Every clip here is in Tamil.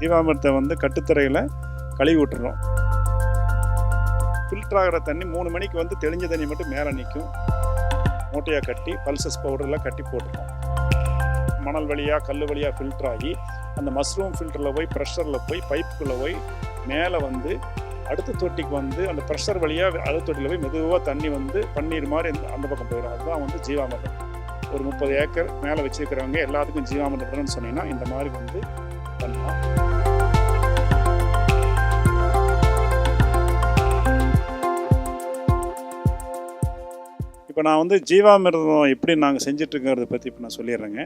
ஜீவாமிரத்தை வந்து கட்டுத்தரையில் கழுவி விட்டுறோம் ஃபில்டர் ஆகிற தண்ணி மூணு மணிக்கு வந்து தெளிஞ்ச தண்ணி மட்டும் மேலே நிற்கும் மூட்டையாக கட்டி பல்சஸ் பவுடர்லாம் கட்டி போட்டுருவோம் மணல் வழியாக கல் வழியாக ஃபில்டர் ஆகி அந்த மஷ்ரூம் ஃபில்டரில் போய் ப்ரெஷரில் போய் பைப்புக்குள்ளே போய் மேலே வந்து அடுத்த தொட்டிக்கு வந்து அந்த ப்ரெஷர் வழியாக அடுத்த தொட்டியில் போய் மெதுவாக தண்ணி வந்து பன்னீர் மாதிரி அந்த பக்கம் போயிடும். அதுதான் வந்து ஜீவாமிர்தம். ஒரு முப்பது ஏக்கர் மேலே வச்சுருக்கிறவங்க எல்லாத்துக்கும் ஜீவாமிர்தம்னு சொன்னீங்கன்னா இந்த மாதிரி வந்து பண்ணலாம். இப்போ நான் வந்து ஜீவாமிர்தம் எப்படி நாங்கள் செஞ்சிட்ருக்கிறத பற்றி இப்போ நான் சொல்லிடுறேங்க.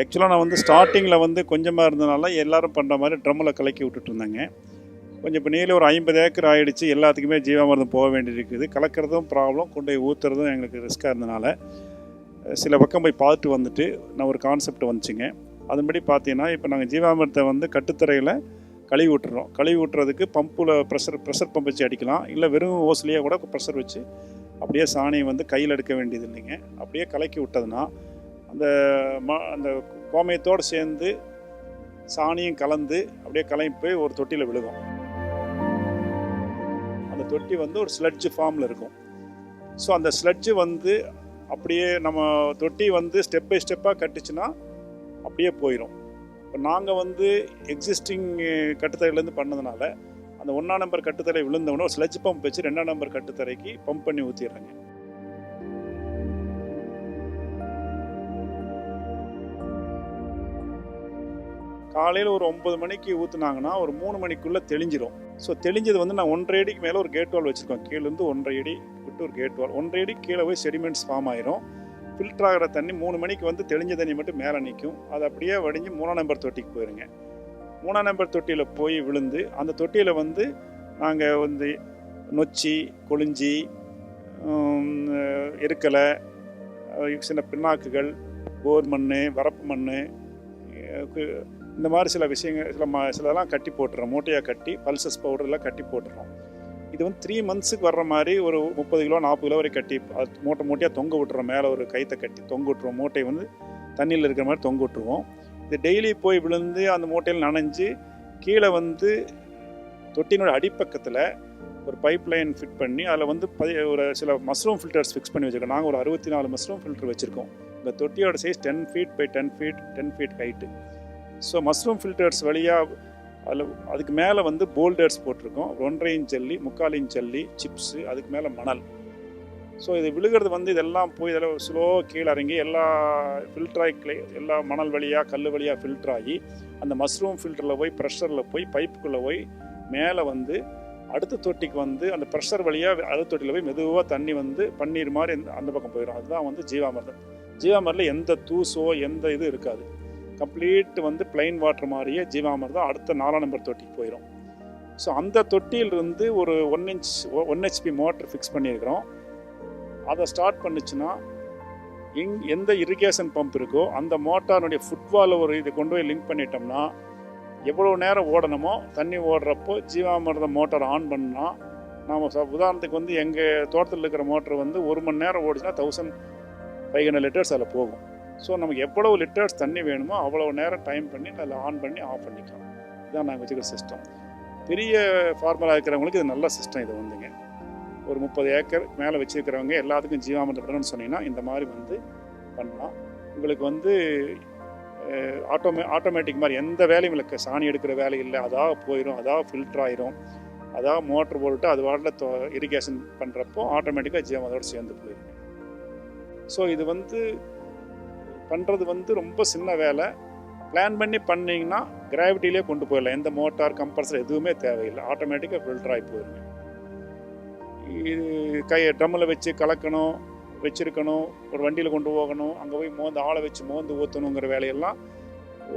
ஆக்சுவலாக நான் வந்து ஸ்டார்டிங்கில் வந்து கொஞ்சமாக இருந்தனால எல்லாரும் பண்ணுற மாதிரி ட்ரம்மில் கலக்கி விட்டுட்டு இருந்தாங்க கொஞ்சம் இப்போ நீல ஒரு ஐம்பது ஏக்கர் ஆகிடுச்சு எல்லாத்துக்குமே ஜீவாமிர்தம் போக வேண்டியிருக்குது. கலக்கிறதும் ப்ராப்ளம் கொண்டு போய் ஊற்றுறதும் எங்களுக்கு ரிஸ்க்காக இருந்தனால சில பக்கம் போய் பார்த்துட்டு வந்துட்டு நான் ஒரு கான்செப்ட் வந்துச்சுங்க. அதன்படி பார்த்தீங்கன்னா இப்போ நாங்கள் ஜீவாமிர்தத்தை வந்து கட்டுத்தரையில் கழுவி விட்டுறோம். கழுவி விட்டுறதுக்கு பம்பில் ப்ரெஷர் ப்ரெஷர் பம்ப் வச்சு அடிக்கலாம். இல்லை வெறும் ஓஸ்லேயே கூட ப்ரெஷர் வச்சு அப்படியே சாணியை வந்து கையில் எடுக்க வேண்டியது இல்லைங்க. அப்படியே கலக்கி விட்டதுன்னா அந்த ம அந்த கோமயத்தோடு சேர்ந்து சாணியும் கலந்து அப்படியே கலங்கி போய் ஒரு தொட்டியில் விழுகும். அந்த தொட்டி வந்து ஒரு ஸ்லட்ஜு ஃபார்மில் இருக்கும். ஸோ அந்த ஸ்லட்ஜு வந்து அப்படியே நம்ம தொட்டி வந்து ஸ்டெப் பை ஸ்டெப்பாக கட்டுச்சுன்னா அப்படியே போயிடும் இப்போ நாங்கள் வந்து எக்ஸிஸ்டிங் கட்டுத்தரையிலேருந்து பண்ணதுனால அந்த ஒன்றாம் நம்பர் கட்டுத்தரை விழுந்தவொடனே ஸ்லெஜ் பம்ப் வச்சு ரெண்டாம் நம்பர் கட்டுத்தரைக்கு பம்ப் பண்ணி ஊற்றிடுறாங்க காலையில் ஒரு ஒம்பது மணிக்கு ஊற்றுனாங்கன்னா ஒரு மூணு மணிக்குள்ளே தெளிஞ்சிரும். ஸோ தெளிஞ்சது வந்து நான் ஒன்றரை அடிக்கு மேலே ஒரு கேட் வால் வச்சுருக்கோம். கீழேருந்து ஒன்றரை அடி விட்டு ஒரு கேட் வால் ஒன்றரை அடி கீழே போய் செடிமெண்ட்ஸ் ஃபார்ம் ஆயிரும். ஃபில்டர் ஆகிற தண்ணி மூணு மணிக்கு வந்து தெளிஞ்ச தண்ணி மட்டும் மேலே நிற்கும் அது அப்படியே வடிஞ்சு மூணாம் நம்பர் தொட்டிக்கு போயிருங்க. மூணாம் நம்பர் தொட்டியில் போய் விழுந்து அந்த தொட்டியில் வந்து நாங்கள் வந்து நொச்சி கொளிஞ்சி இருக்கலை எருக்கலை சின்ன பின்னாக்குகள் போர் மண் வரப்பு மண் இந்த மாதிரி சில விஷயங்கள் சில ம சிலலாம் கட்டி போட்டுறோம். மூட்டையாக கட்டி பல்சஸ் பவுடர்லாம் கட்டி போட்டுறோம். இது வந்து த்ரீ மந்த்ஸுக்கு வர்ற மாதிரி ஒரு முப்பது கிலோ நாற்பது கிலோ வரை கட்டி மூட்டை மூட்டையாக தொங்க விட்டுறோம். மேலே ஒரு கைத்தை கட்டி தொங்க விட்டுருவோம் மூட்டை வந்து தண்ணியில் இருக்கிற மாதிரி தொங்க விட்டுருவோம். இது டெய்லி போய் விழுந்து அந்த மூட்டையில் நனைஞ்சு கீழே வந்து தொட்டினோட அடிப்பக்கத்தில் ஒரு பைப் லைன் ஃபிட் பண்ணி அதில் வந்து பதி ஒரு சில மஷ்ரூம் ஃபில்டர்ஸ் ஃபிக்ஸ் பண்ணி வச்சுருக்கோம். நாங்கள் ஒரு அறுபத்தி நாலு மஷ்ரூம் ஃபில்டர் வச்சுருக்கோம். இந்த தொட்டியோட size ten feet by ten feet ten feet height so mushroom filters வழியாக அதில் அதுக்கு மேலே வந்து போல்டர்ஸ் போட்டிருக்கோம். ஒன்றரை இன்ச் ஜல்லி முக்கால் இன்ச் ஜல்லி சிப்ஸு அதுக்கு மேலே மணல். ஸோ இது விழுகிறது வந்து இதெல்லாம் போய் இதெல்லாம் ஸ்லோ கீழே இறங்கி எல்லா ஃபில்டராகி எல்லா மணல் வழியாக கல் வழியாக ஃபில்டர் ஆகி அந்த மஷ்ரூம் ஃபில்டரில் போய் ப்ரெஷரில் போய் பைப்புக்குள்ளே போய் மேலே வந்து அடுத்த தொட்டிக்கு வந்து அந்த ப்ரெஷர் வழியாக அடுத்த தொட்டியில் போய் மெதுவாக தண்ணி வந்து பன்னீர் மாதிரி அந்த பக்கம் போயிடும். அதுதான் வந்து ஜீவாமிர்தம். ஜீவாமிர்தில் எந்த தூசோ எந்த இது இருக்காது. கம்ப்ளீட் வந்து பிளைன் வாட்டர் மாதிரியே ஜீவாமிர்தம் அடுத்த நாலாம் நம்பர் தொட்டிக்கு போயிடும் ஸோ அந்த தொட்டியிலிருந்து ஒரு one inch one HP motor fix பண்ணியிருக்கிறோம். அதை ஸ்டார்ட் பண்ணுச்சுன்னா எங் எந்த இரிகேஷன் பம்ப் இருக்கோ அந்த மோட்டாருடைய ஃபுட்வால் ஒரு இதை கொண்டு போய் லிங்க் பண்ணிட்டோம்னா எவ்வளோ நேரம் ஓடணுமோ தண்ணி ஓடுறப்போ ஜீவாமிரத மோட்டார் ஆன் பண்ணால் நாம் உதாரணத்துக்கு வந்து எங்கள் தோட்டத்தில் இருக்கிற மோட்டர் வந்து ஒரு மணி நேரம் ஓடிச்சுன்னா தௌசண்ட் ஃபைவ் ஹண்ட்ரட் லிட்டர்ஸ் அதில் போகும். ஸோ நமக்கு எவ்வளவு லிட்டர்ஸ் தண்ணி வேணுமோ அவ்வளோ நேரம் டைம் பண்ணி அதில் ஆன் பண்ணி ஆஃப் பண்ணிக்கலாம். இதுதான் நாங்கள் வச்சுக்கிற சிஸ்டம் பெரிய ஃபார்மலாக இருக்கிறவங்களுக்கு இது நல்ல சிஸ்டம் இது வந்துங்க. ஒரு முப்பது ஏக்கர் மேலே வச்சுருக்கிறவங்க எல்லாத்துக்கும் ஜீவாமிர்தம்னு சொன்னீங்கன்னா இந்த மாதிரி வந்து பண்ணலாம். உங்களுக்கு வந்து ஆட்டோமே ஆட்டோமேட்டிக் மாதிரி எந்த வேலையும் இல்லை. சாணி எடுக்கிற வேலை இல்லை. அதாக போயிடும் அதாக ஃபில்டர் ஆயிரும். அதாக மோட்டர் போட்டு அது வாட்டில் இரிகேஷன் பண்ணுறப்போ ஆட்டோமேட்டிக்காக ஜீவம் சேர்ந்து போயிடும் ஸோ இது வந்து பண்ணுறது வந்து ரொம்ப சின்ன வேலை. பிளான் பண்ணி பண்ணிங்கன்னா கிராவிட்டிலே கொண்டு போயிடலாம். எந்த மோட்டார் கம்பல்சரி எதுவுமே தேவையில்லை. ஆட்டோமேட்டிக்காக ஃபில்டர் ஆகி போயிருங்க இது கையை ட்ரம்மில் வச்சு கலக்கணும் வச்சிருக்கணும் ஒரு வண்டியில் கொண்டு போகணும் அங்கே போய் மோந்து ஆளை வச்சு மோந்து ஊற்றணுங்கிற வேலையெல்லாம்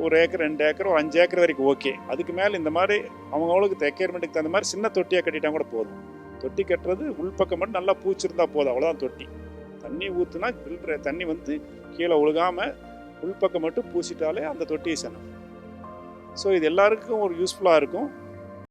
ஒரு ஏக்கர் ரெண்டு ஏக்கர் ஒரு அஞ்சு ஏக்கர் வரைக்கும் ஓகே. அதுக்கு மேலே இந்த மாதிரி அவங்கவுங்களுக்கு ரெக்யர்மெண்ட்டுக்கு தகுந்த மாதிரி சின்ன தொட்டியாக கட்டிட்டா கூட போதும். தொட்டி கட்டுறது உள்பக்கம் மட்டும் நல்லா பூச்சிருந்தா போதும் அவ்வளோதான் தொட்டி. தண்ணி ஊற்றுனா ஃபில்டர் தண்ணி வந்து கீழே ஒழுகாமல் உள்பக்கம் மட்டும் பூசிட்டாலே அந்த தொட்டியை சனம் ஸோ இது எல்லாருக்கும் ஒரு யூஸ்ஃபுல்லாக இருக்கும்.